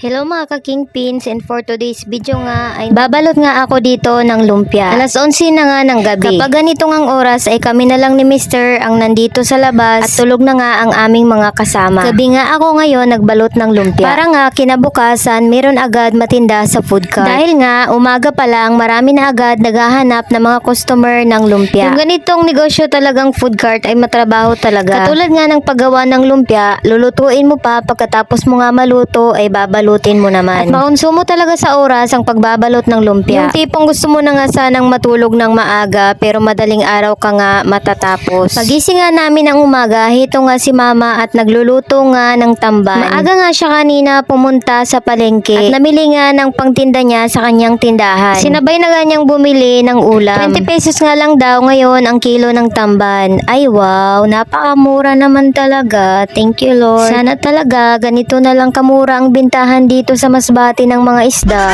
Hello mga ka-kingpins and for today's video nga ay babalot nga ako dito ng lumpia. Alas 11 na nga ng gabi. Kapag ganito ngang oras ay kami na lang ni Mister ang nandito sa labas at tulog na nga ang aming mga kasama. Gabi nga ako ngayon nagbalot ng lumpia. Para nga kinabukasan meron agad matinda sa food cart. Dahil nga umaga pa lang marami na agad naghahanap ng mga customer ng lumpia. Yung ganitong negosyo talagang food cart ay matrabaho talaga. Katulad nga ng paggawa ng lumpia, lulutuin mo pa pagkatapos mo nga maluto ay babalutin mo naman. At makonsumo talaga sa oras ang pagbabalot ng lumpia. Yung tipong gusto mo na nga sanang matulog ng maaga pero madaling araw ka nga matatapos. Pagising nga namin ng umaga, hito nga si mama at nagluluto nga ng tamban. Maaga nga siya kanina pumunta sa palengke at namili nga ng pangtinda niya sa kanyang tindahan. Sinabay na nga niyang bumili ng ulam. 20 pesos nga lang daw ngayon ang kilo ng tamban. Ay wow, napakamura naman talaga. Thank you Lord. Sana talaga ganito na lang kamura ang bintahan dito sa Masbate ng mga isda.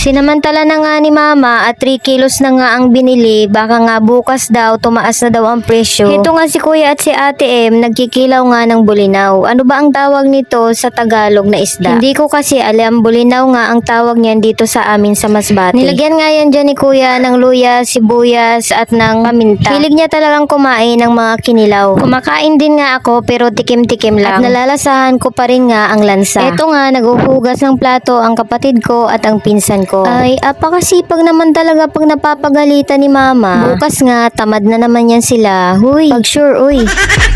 Sinamantala na nga ni mama at 3 kilos na nga ang binili, baka nga bukas daw tumaas na daw ang presyo. Ito nga si kuya at si ate M, nagkikilaw nga ng bulinaw. Ano ba ang tawag nito sa Tagalog na isda? Hindi ko kasi alam, bulinaw nga ang tawag niyan dito sa amin sa Masbate. Nilagyan nga yan dyan ni kuya ng luya, sibuyas at ng paminta. Hilig niya talagang kumain ng mga kinilaw. Kumakain din nga ako pero tikim-tikim lang. At nalalasahan ko pa rin nga ang lansa. Ito nga, naguhugas ng plato ang kapatid ko at ang pinsan. Ay, apakasipag naman talaga pag napapagalitan ni mama. Bukas nga, tamad na naman yan sila. Huy, pag sure, uy.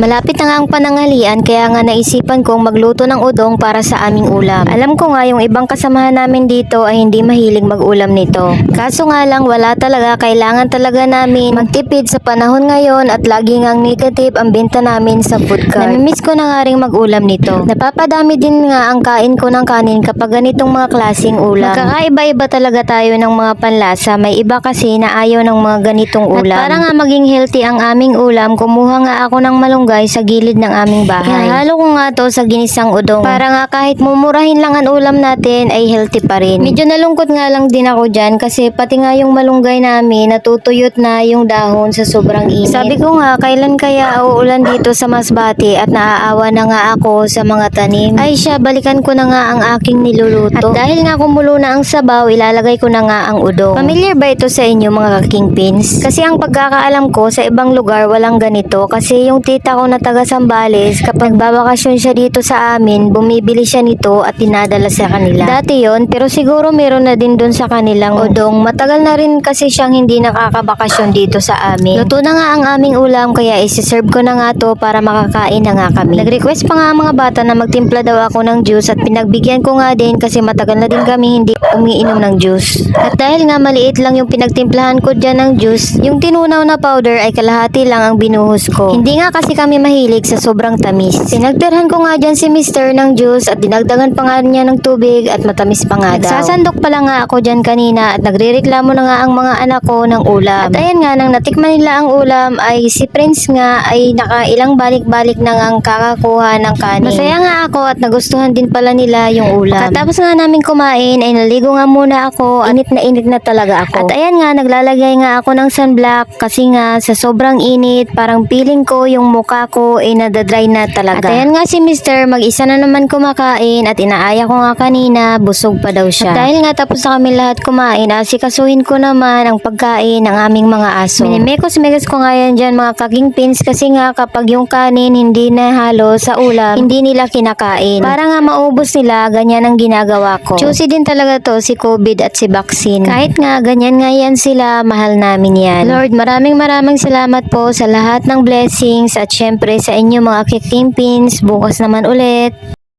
Malapit na nga ang pananghalian kaya nga naisipan kong magluto ng udong para sa aming ulam. Alam ko nga yung ibang kasamahan namin dito ay hindi mahilig mag-ulam nito. Kaso nga lang wala talaga, kailangan talaga namin magtipid sa panahon ngayon at lagi ngang negative ang benta namin sa food cart. Namimiss ko na nga rin mag-ulam nito. Napapadami din nga ang kain ko ng kanin kapag ganitong mga klaseng ulam. Magkakaiba-iba talaga tayo ng mga panlasa. May iba kasi na ayaw ng mga ganitong ulam. At para nga maging healthy ang aming ulam, kumuha nga ako ng malunggay sa gilid ng aming bahay. Halo ko nga to sa ginisang udong. Para nga kahit mumurahin lang ang ulam natin ay healthy pa rin. Medyo nalungkot nga lang din ako dyan kasi pati nga yung malunggay namin natutuyot na yung dahon sa sobrang init. Sabi ko nga kailan kaya uulan dito sa Masbate at naaawa na nga ako sa mga tanim. Ay siya balikan ko na nga ang aking niluluto. At dahil nga kumulo na ang sabaw ilalagay ko na nga ang udong. Familiar ba ito sa inyo mga kingpins? Kasi ang pagkakaalam ko sa ibang lugar walang ganito kasi yung tita ko na taga Sambales kapag babakasyon siya dito sa amin bumibili siya nito at dinadala sa kanila. Dati yon pero siguro meron na din dun sa kanilang udong. Matagal na rin kasi siyang hindi nakakabakasyon dito sa amin. Luto na nga ang aming ulam kaya isi-serve ko na nga to para makakain na nga kami. Nag-request pa nga ang mga bata na magtimpla daw ako ng juice at pinagbigyan ko nga din kasi matagal na din kami hindi umiinom ng juice. At dahil nga maliit lang yung pinagtimplahan ko dyan ng juice, yung tinunaw na powder ay kalahati lang ang binuhos ko. Hindi nga kasi kami mahilig sa sobrang tamis. Pinagdarhan ko nga dyan si Mr. ng juice at dinagdagan pa nga niya ng tubig at matamis pa nga daw. Nagsasandok pa lang nga ako dyan kanina at nagrereklamo na nga ang mga anak ko ng ulam. At ayan nga, nang natikman nila ang ulam ay si Prince nga ay nakailang balik-balik na nga ang kakakuha ng kanin. Masaya nga ako at nagustuhan din pala nila yung ulam. Pagkatapos nga namin kumain ay naligo nga muna ako. Init na init na talaga ako. At ayan nga, naglalagay nga ako ng sunblock kasi nga sa sobrang init, parang feeling ko yung mukha ko ay nadadry na talaga. At ayan nga si Mr. mag-isa na naman kumakain at inaaya ko nga kanina, busog pa daw siya. At dahil nga tapos na kami lahat kumain, asikasuhin ko naman ang pagkain ng aming mga aso. Minimekos-mekos ko nga yan dyan mga kakingpins kasi nga kapag yung kanin hindi na halo sa ulam, hindi nila kinakain. Para nga maubos nila, ganyan ang ginagawa ko. Choosy din talaga to si COVID at si vaccine. Kahit nga ganyan nga yan sila, mahal namin yan. Lord, maraming maraming salamat po sa lahat ng blessings at syempre sa inyo mga kakingpins. Bukas naman ulit.